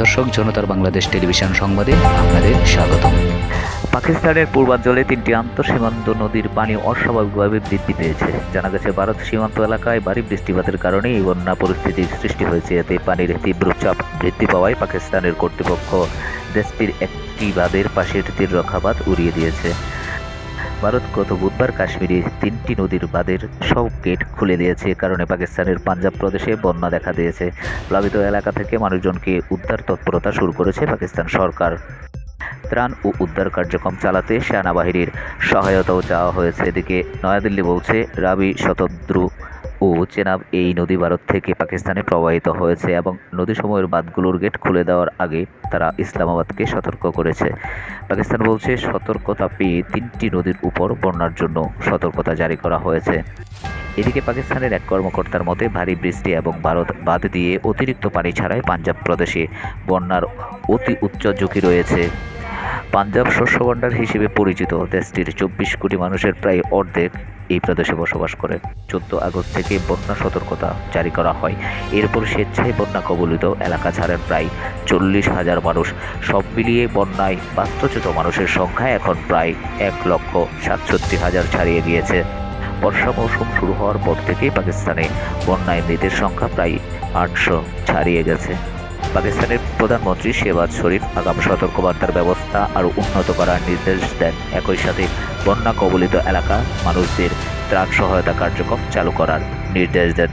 দর্শক, জনতার বাংলাদেশ টেলিভিশন সংবাদে আপনাদের স্বাগতম। পাকিস্তানের পূর্বাঞ্চলে তিনটি আন্তঃসীমান্ত নদীর পানি অস্বাভাবিকভাবে বৃদ্ধি পেয়েছে। জানা গেছে, ভারত সীমান্ত এলাকায় ভারী বৃষ্টিপাতের কারণে এই বন্যা পরিস্থিতির সৃষ্টি হয়েছে। এতে পানির তীব্র চাপ বৃদ্ধি পাওয়ায় পাকিস্তানের কর্তৃপক্ষ দেশটির একটি বাঁধের পাশের তীর রক্ষাবাদ উড়িয়ে দিয়েছে। ভারত গত বুধবার কাশ্মীরে তিনটি নদীর বাঁধের সব গেট খুলে দিয়েছে কারণে পাকিস্তানের পাঞ্জাব প্রদেশে বন্যা দেখা দিয়েছে। প্লাবিত এলাকা থেকে মানুষজনকে উদ্ধার তৎপরতা শুরু করেছে পাকিস্তান সরকার। ত্রাণ ও উদ্ধার কার্যক্রম চালাতে সেনাবাহিনীর সহায়তাও চাওয়া হয়েছে। এদিকে নয়াদিল্লি বলছে, রাবি শতদ্রু ও চেনাব এই নদী ভারত থেকে পাকিস্তানে প্রবাহিত হয়েছে এবং নদীসমূহের বাঁধগুলোর গেট খুলে দেওয়ার আগে তারা ইসলামাবাদকে সতর্ক করেছে। পাকিস্তান বলছে সতর্কতা পেয়ে তিনটি নদীর উপর বন্যার জন্য সতর্কতা জারি করা হয়েছে। এদিকে পাকিস্তানের এক কর্মকর্তার মতে, ভারী বৃষ্টি এবং ভারত বাঁধ দিয়ে অতিরিক্ত পানি ছাড়াই পাঞ্জাব প্রদেশে বন্যার অতি উচ্চ ঝুঁকি রয়েছে। পাঞ্জাব শস্য ভাণ্ডার হিসেবে পরিচিত। দেশটির চব্বিশ কোটি মানুষের প্রায় অর্ধেক এই প্রদেশে বসবাস করে। চোদ্দ আগস্ট থেকে বন্যা সতর্কতা জারি করা হয়। এরপর স্বেচ্ছায় বন্যা কবলিত এলাকা ছাড়েন প্রায় চল্লিশ হাজার মানুষ। সব মিলিয়ে বন্যায় বাস্তুচ্যুত মানুষের সংখ্যা এখন প্রায় এক লক্ষ সাতষট্টি হাজার ছাড়িয়ে গিয়েছে। বর্ষা মৌসুম শুরু হওয়ার পর থেকেই পাকিস্তানে বন্যায় মৃতের সংখ্যা প্রায় আটশো ছাড়িয়ে গেছে। পাকিস্তানের প্রধানমন্ত্রী শেবাজ শরীফ আগাম সতর্কবার্তার ব্যবস্থা আরও উন্নত করার নির্দেশ দেন। একই সাথে বন্যা কবলিত এলাকা মানুষদের ত্রাণ সহায়তা কার্যক্রম চালু করার নির্দেশ দেন।